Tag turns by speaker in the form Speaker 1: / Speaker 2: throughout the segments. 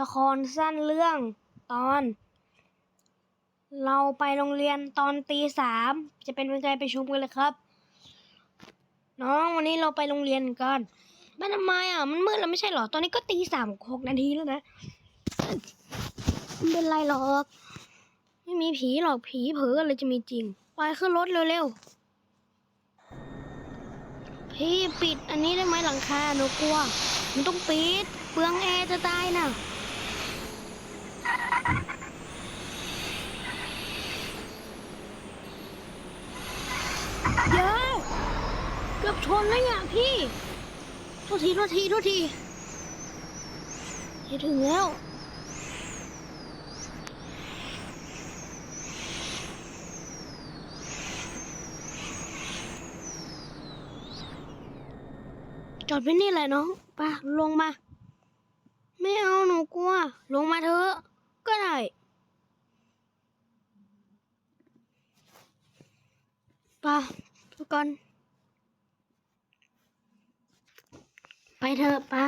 Speaker 1: ละครสั้นเรื่องตอน เราไปโรงเรียนตอนตีสามจะเป็นยังไงไปชมกันเลยครับ น้องวันนี้เราไปโรงเรียนกันบ้านทำไมอะมันมืดแล้วไม่ใช่หรอ ตอนนี้ก็ตีสามหกนาทีแล้วนะไม่เป็นไรหรอกไม่มีผีหรอกผีเผลออะไรจะมีจริง ไปขึ้นรถเร็วๆพี่ปิดอันนี้ได้ไหมหลังคาหนูกลัวมันต้องปิดเปลืองแอร์จะตายน่ะยอะเกือบชนแล้วเนี่ย พี่โทษทีโทษทีโทษทีจะถึงแล้ว จอดไว้นี่แหละน้องไปลงมา ไม่เอาหนูกลัว ลงมาเถอะ ก็ได้ปะทุกคน ไปเถอะป้า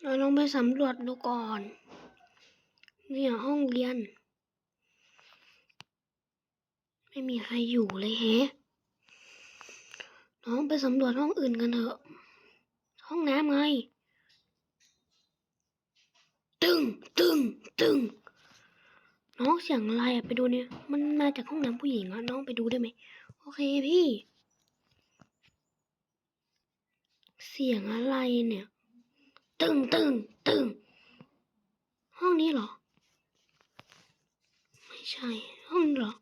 Speaker 1: เราลองไปสำรวจดูก่อน เนี่ยห้องเรียน ไม่มีใครอยู่เลยแฮะ น้องไปสำรวจห้องอื่นกันเถอะ ห้องน้ำไง ตึงตึงตึงน้องเสียงอะไรอะไปดูเนี่ย มันมาจากห้องน้ำผู้หญิงอะน้องไปดูได้ไหมโอเคพี่ เสียงอะไรเนี่ย ตึงตึงตึงห้องนี้เหรอ ไม่ใช่ ห้องนี้เหรอ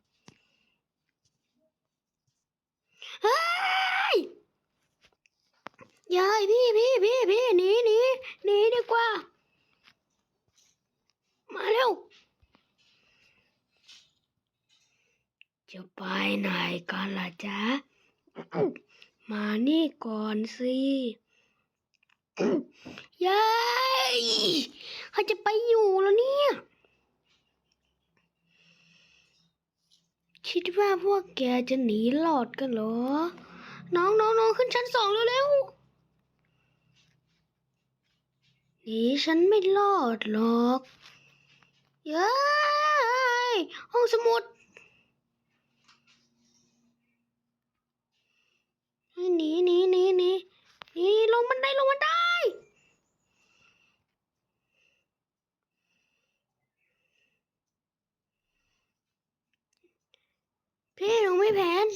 Speaker 1: ยายพี่พี่พี่พี่หนีหนีหนีดีกว่า มาเร็ว จะไปไหนกันล่ะจ๊ะ มานี่ก่อนสิยายเขาจะไปอยู่แล้วเนี่ย คิดว่าพวกแกจะหนีรอดกันเหรอ น้องน้องน้องขึ้นชั้นสองเร็วๆ หนีฉันไม่รอดหรอก เย้ยห้องสมุดเฮ้หนีหนีหนีหนีหนีลงบันไดลงบันไดพี่หนูไม่แผน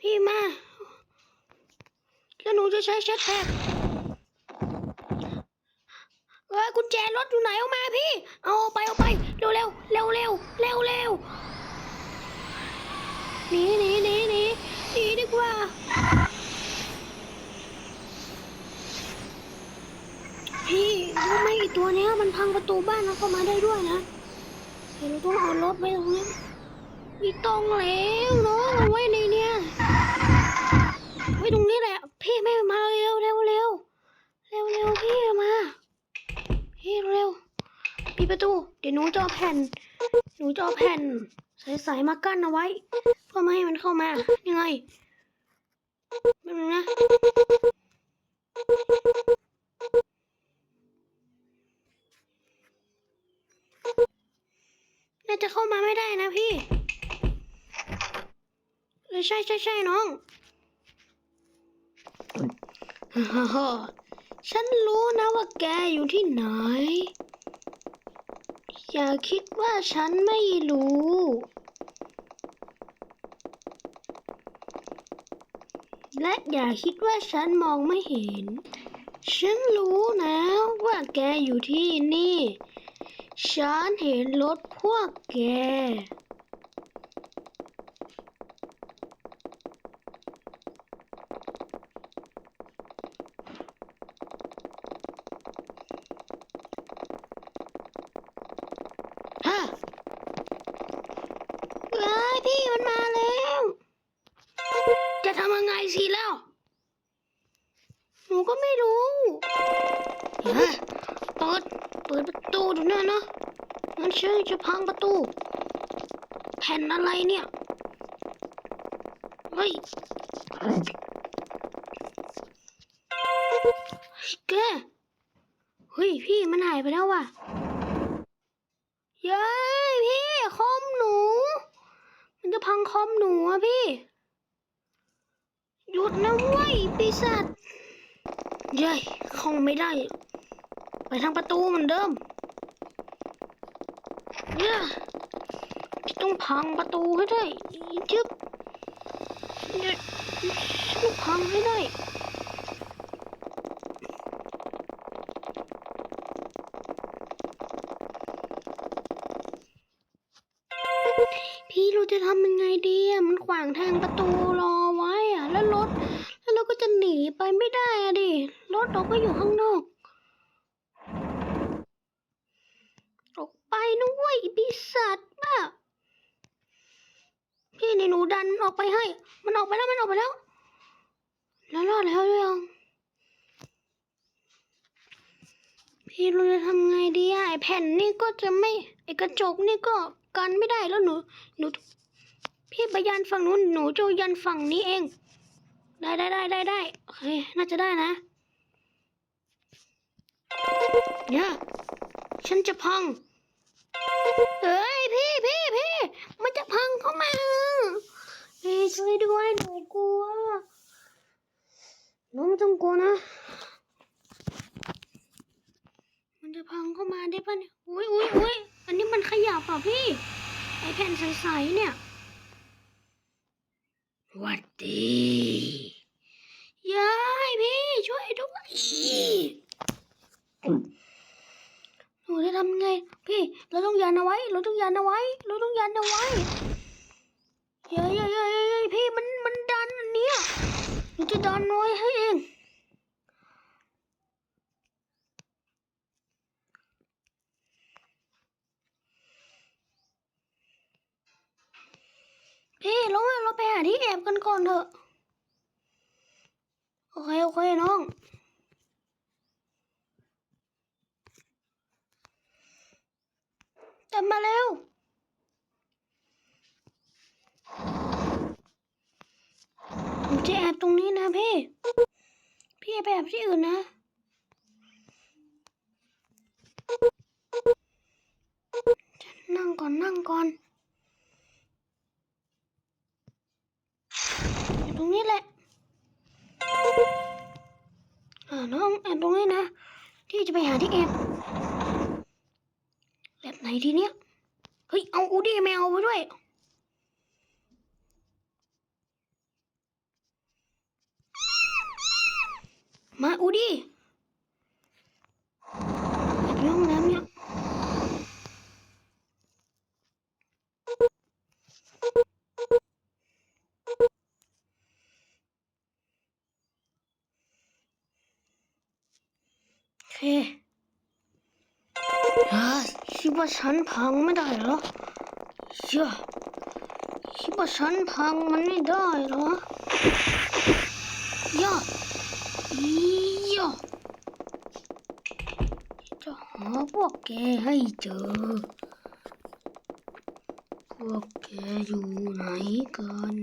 Speaker 1: พี่มา แล้วหนูจะใช้แชทแท็ก กุญแจรถอยู่ไหนเอามาพี่ เอาไปเอาไปเร็วเร็วเร็วเร็วเร็วเร็วหนีหนีหนีหนีหนีดีกว่าพี่รู้ไหมไอตัวเนี้ยมันพังประตูบ้านแล้วก็มาได้ด้วยนะเราต้องเอารถไปตรงนี้ม่ต้องแล้วเนาะเอาไว้ในเนี้ยไว้ตรงนี้แหละ พี่ไม่มาเร็วเร็วเร็วเร็วเร็วพี่มา เร็วปิดประตู เดี๋ยวหนูจะเอาแผ่น หนูจะเอาแผ่นใสๆมากั้นเอาไว้ เพื่อไม่ให้มันเข้ามา ยังไงแป๊บนึงนะน่าจะเข้ามาไม่ได้นะพี่เออใช่ใช่ใช่น้องฮ่าฮ่า ฉันรู้นะว่าแกอยู่ที่ไหน อย่าคิดว่าฉันไม่รู้ และอย่าคิดว่าฉันมองไม่เห็น ฉันรู้นะว่าแกอยู่ที่นี่ ฉันเห็นรถพวกแกำยังไงสิแล้ว หนูก็ไม่รู้ฮะเปิด เปิดประตูแน่นะงั้นฉันจะพังประตู แผ่นอะไรเนี่ย เฮ้ย แก เฮ้ยพี่มันหายไปแล้วว่ะเย้ยพี่คอมหนู มันจะพังคอมหนูอะพี่ หยุดนะเว้ยปีศาจเย้ยคงไม่ได้ ไปทางประตูเหมือนเดิมเนี่ยต้องพังประตูให้ได้จึ๊บเนี่ยต้องพังให้ได้พี่เราจะทำยังไงดีอะมันขวางทางประตูรอ แล้วรถ แล้วเราก็จะหนีไปไม่ได้อะดิ รถเราก็อยู่ข้างนอกออกไปนะเว้ยไอ้ปีศาจบ้าพี่นี่หนูดันมันออกไปให้ มันออกไปแล้วมันออกไปแล้ว แล้วรอดแล้วยังพี่เราจะทำไงดีอะไอแผ่นนี่ก็จะไม่ไอกระจกนี่ก็กันไม่ได้แล้วหนูหนูพี่ไปยันฝั่งนู้นหนูจะยันฝั่งนี้เอง ได้ได้ได้ได้ได้โอเค น่าจะได้นะเนี่ยฉันจะพังเฮ้ยพี่พี่พี่มันจะพังเข้ามา พี่ช่วยด้วยหนูกลัวหนูไม่ต้องกลัวนะ มันจะพังเข้ามาได้ปะเนี่ยอุ้ยอุ้ยอุ้ยอันนี้มันขยับอะพี่ ไอแผ่นใสๆเนี่ยวัดดียายพี่ช่วยด้วย หนูจะทำไง พี่ เราต้องยันเอาไว้ เราต้องยันเอาไว้ เราต้องยันเอาไว้เย้ยเย้ยเย้ยเย้ยเย้ยพี่มันมันดันอันเนี้ยหนูจะดันไว้ให้เองพี่เราเราไปหาที่แอบกันก่อนเถอะ โอเค โอเค น้อง จับมาเร็วผมจะแอบตรงนี้นะพี่ พี่ไปแอบที่อื่นนะ นั่งก่อนนั่งก่อน อยู่ตรงนี้แหละอ่าน้องแอบตรงนี้นะ ที่จะไปหาที่แอบ นทีเนี้ย เฮ้ย เอาอูดี้แมวไปด้วย มาอูดี้แอบอยู่ห้องน้ำเนี่ยโอเคเฮ้ คิดว่าฉันพังไม่ได้เหรอเชื่อคิดว่าฉันพังมันไม่ได้เหรอย่าอีย่าจะหาพวกแกให้เจอ พวกแกอยู่ไหนกัน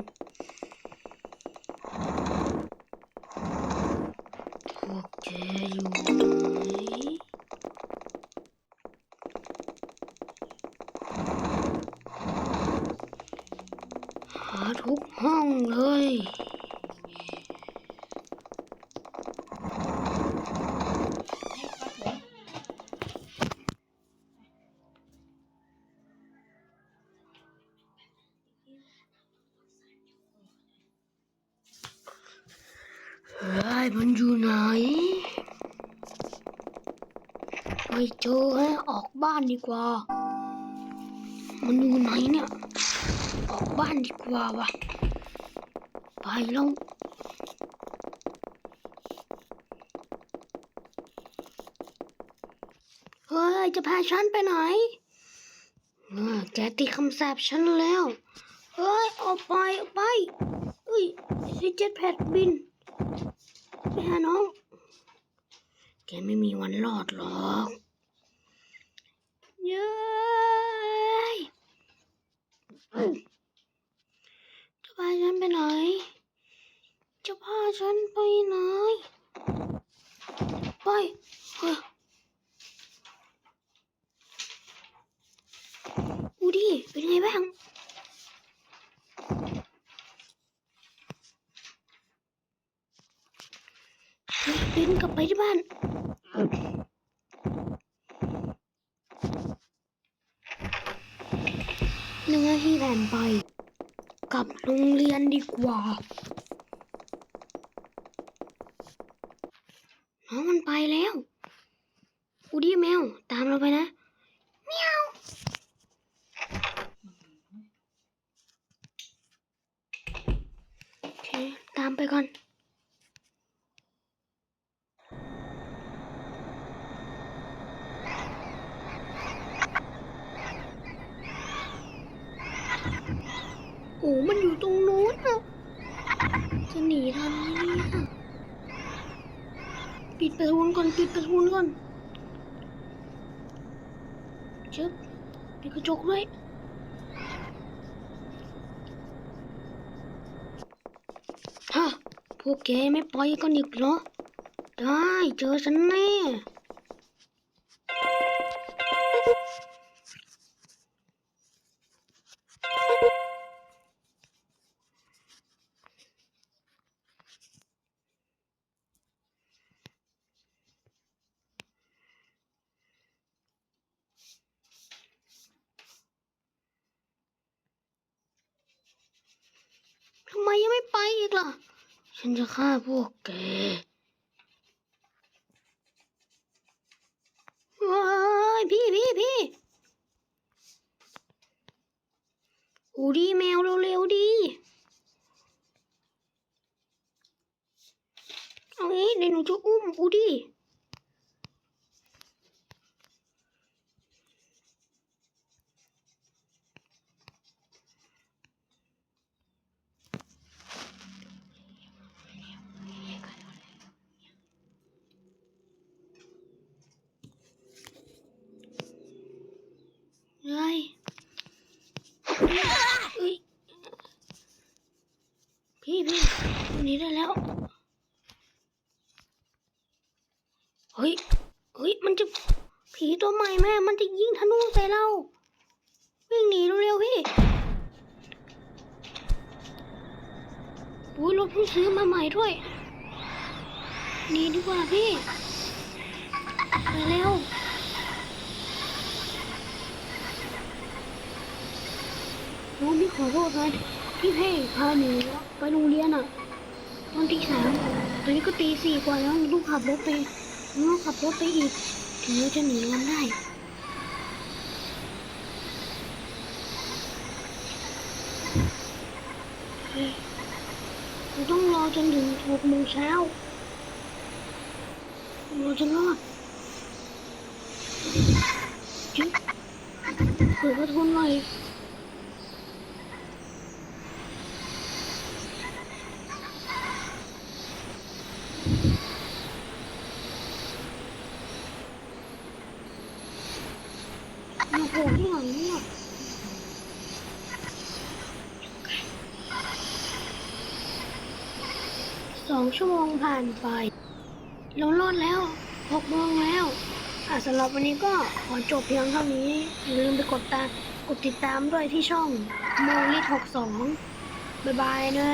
Speaker 1: มันอยู่ไหนไม่เจอฮะออกบ้านดีกว่า มันอยู่ไหนเนี่ย ออกบ้านดีกว่าวะไปแล้วเฮ้ย จะพาฉันไปไหนอ่าแกตีคำสาปฉันแล้ว เฮ้ย ออกไป ออกไปเฮ้ยซิเจ็ตแพดบิน แปหน้อง แกไม่มีวันรอดหรอกเย้จะพาฉันไปไหน จะพาฉันไปไหน ไปเฮ้ยดูดิเป็นไงบ้าง ที่บ้าน หนึ่งนาทีผ่านไปกลับโรงเรียนดีกว่าน้องมันไปแล้วอูดี้แมว ตามเราไปนะเมียวโอเคตามไปก่อน โอ้มันอยู่ตรงนู้นอะ จะหนีทันไหมเนี่ยปิดประตูก่อนปิดประตูก่อนชึบปิดกระจกด้วยฮะพวกแกไม่ปล่อยกันอีกเหรอ ได้เจอฉันแน่ ไปอีกล่ะ ฉันจะฆ่าพวกแกว้ายพี่พี่พี่อูดีแมวเร็วๆดี เอางี้เดี๋ยวหนูจะอุ้มอูดีเลยเอ้ยพี่พี่ตัวนี้ได้แล้ว เฮ้ย เฮ้ย มันจะ ผี ตัวใหม่แม่ มันจะยิงธนูใส่เรา วิ่งหนีเร็วๆพี่อุ้ยรถเพิ่งซื้อมาใหม่ด้วยหนีดีกว่าพี่ไปเร็วน้องพี่ขอโทษนะพี่เพ่พาหนูไปโรงเรียนอะ ตอนตีสามตอนนี้ก็ตีสี่กว่าแล้วลูกขับรถไปลูกขับรถไปอีก ถึงเราจะหนีมันได้เฮ้ยเราต้องรอจนถึงหกโมงเช้าเราจะรอดจิ๊บเปิดประตูหน่อย มาโผล่ที่ไหนเนี่ยส องชั่วโมงผ่านไป เรารอดแล้วหกโมงแล้วอะสำหรับวันนี้ก็ขอจบเพียงเท่านี้ อย่าลืมไปกดตามกดติดตามด้วยที่ช่องโมลิทหกสองบายบายนะ